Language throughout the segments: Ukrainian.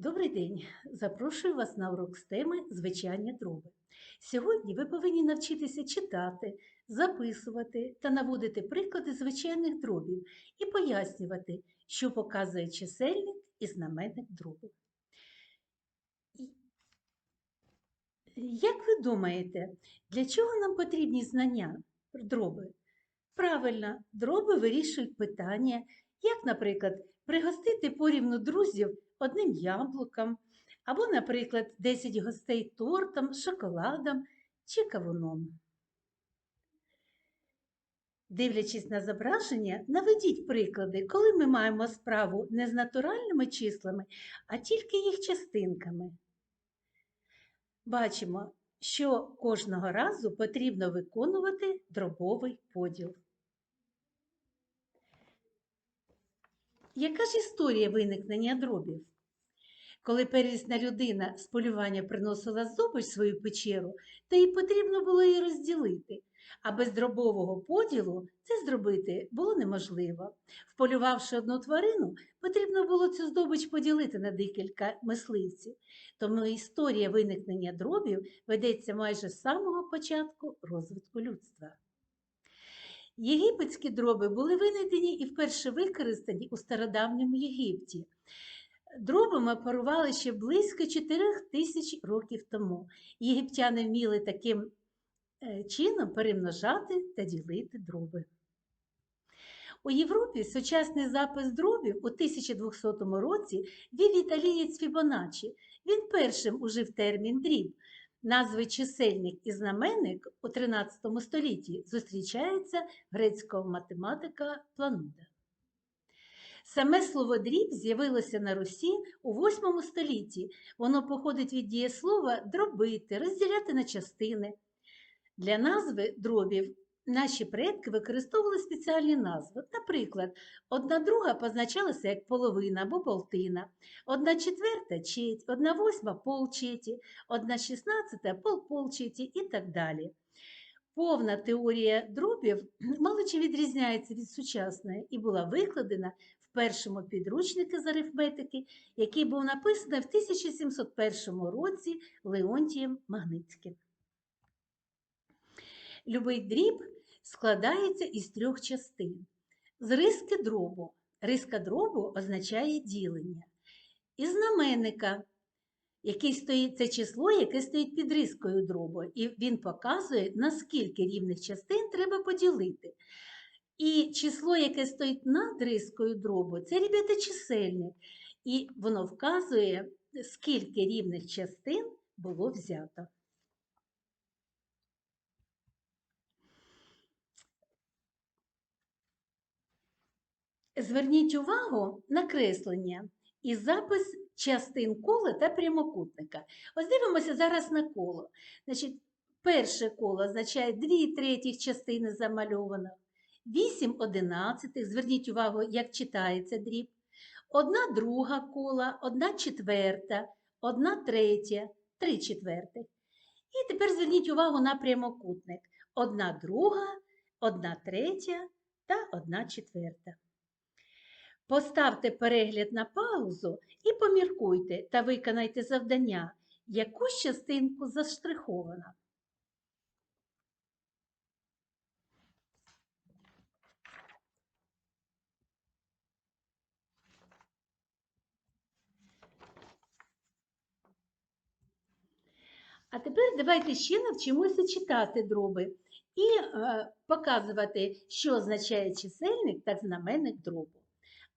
Добрий день! Запрошую вас на урок з теми звичайні дроби. Сьогодні ви повинні навчитися читати, записувати та наводити приклади звичайних дробів і пояснювати, що показує чисельник і знаменник дробу. Як ви думаєте, для чого нам потрібні знання дроби? Правильно, дроби вирішують питання, як, наприклад, пригостити порівну друзів одним яблуком, або, наприклад, 10 гостей тортом, шоколадом чи кавуном. Дивлячись на зображення, наведіть приклади, коли ми маємо справу не з натуральними числами, а тільки їх частинками. Бачимо, що кожного разу потрібно виконувати дробовий поділ. Яка ж історія виникнення дробів? Коли первісна людина з полювання приносила здобич свою печеру, то їй потрібно було її розділити, а без дробового поділу це зробити було неможливо. Вполювавши одну тварину, потрібно було цю здобич поділити на декілька мисливців. Тому історія виникнення дробів ведеться майже з самого початку розвитку людства. Єгипетські дроби були винайдені і вперше використані у стародавньому Єгипті. Дробами оперували ще близько 4 тисяч років тому. Єгиптяни вміли таким е, чином перемножати та ділити дроби. У Європі сучасний запис дробів у 1200 році вів італієць Фібоначчі. Він першим ужив термін дріб. Назви чисельник і знаменник у 13 столітті зустрічаються грецького математика Плануда. Саме слово дріб з'явилося на Русі у 8 столітті. Воно походить від дієслова дробити, розділяти на частини. Для назви дробів наші предки використовували спеціальні назви. Наприклад, одна друга позначалася як половина або полтина, одна четверта четь, одна восьма полчеті, одна шістнадцята полполчеті і так далі. Повна теорія дробів мало чи відрізняється від сучасної і була викладена в першому підручнику з арифметики, який був написаний в 1701 році Леонтієм Магнитським. Любий дріб складається із трьох частин. З риски дробу. Риска дробу означає ділення. Із знаменника, який стоїть, це число, яке стоїть під рискою дробу, і він показує, наскільки рівних частин треба поділити. І число, яке стоїть над рискою дробу, це ребята чисельник. І воно вказує, скільки рівних частин було взято. Зверніть увагу на креслення і запис частин кола та прямокутника. Ось дивимося зараз на коло. Значить, перше коло означає 2 третіх частини замальовано, 8 одинадцятих. Зверніть увагу, як читається дріб. Одна друга кола, одна четверта, одна третя, три четвертих. І тепер зверніть увагу на прямокутник. Одна друга, одна третя та одна четверта. Поставте перегляд на паузу і поміркуйте та виконайте завдання, яку частинку заштриховано. А тепер давайте ще навчимося читати дроби і е, показувати, що означає чисельник та знаменник дробу.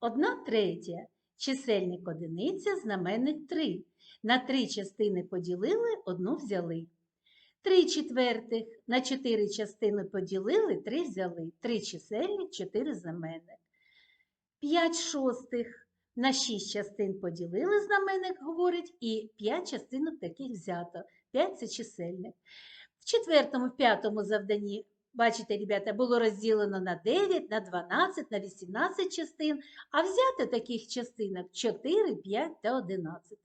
Одна третя. Чисельник одиниця, знаменник 3. На три частини поділили, одну взяли. Три четвертих на чотири частини поділили, три взяли. Три чисельник, чотири знаменник. П'ять шостих на шість частин поділили, знаменник говорить, і п'ять частинок таких взято. П'ять це чисельник. В четвертому, п'ятому завданні Бачите, ребята, було розділено на 9, на 12, на 18 частин, а взяти таких частинок 4, 5 та 11.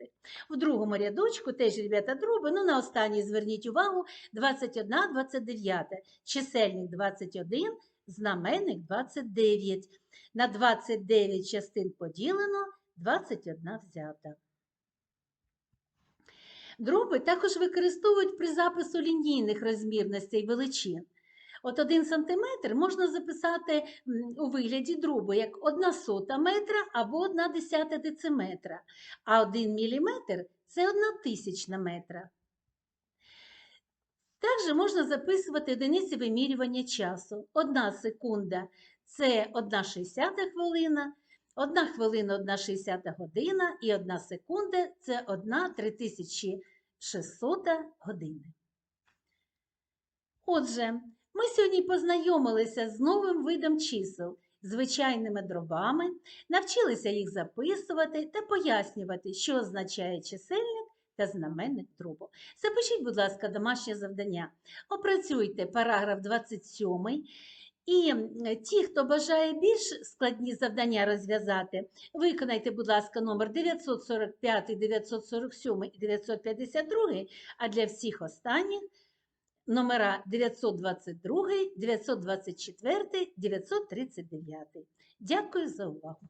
В другому рядочку теж, ребята, дроби, ну на останній зверніть увагу, 21, 29, чисельник 21, знаменник 29. На 29 частин поділено, 21 взята. Дроби також використовують при запису лінійних розмірностей величин. От 1 см можна записати у вигляді дробу як 1 сота метра або 1 десята дециметра, а 1 мм – це 1 тисячна метра. Також можна записувати одиниці вимірювання часу. 1 секунда – це 1 60 хвилина, 1 хвилина – 1 60 година і 1 секунда – це 1 3600 години. Отже, ми сьогодні познайомилися з новим видом чисел, звичайними дробами, навчилися їх записувати та пояснювати, що означає чисельник та знаменник дробу. Запишіть, будь ласка, домашнє завдання. Опрацюйте параграф 27. І ті, хто бажає більш складні завдання розв'язати, виконайте, будь ласка, номер 945, 947 і 952, а для всіх останніх номера 922, 924, 939. Дякую за увагу.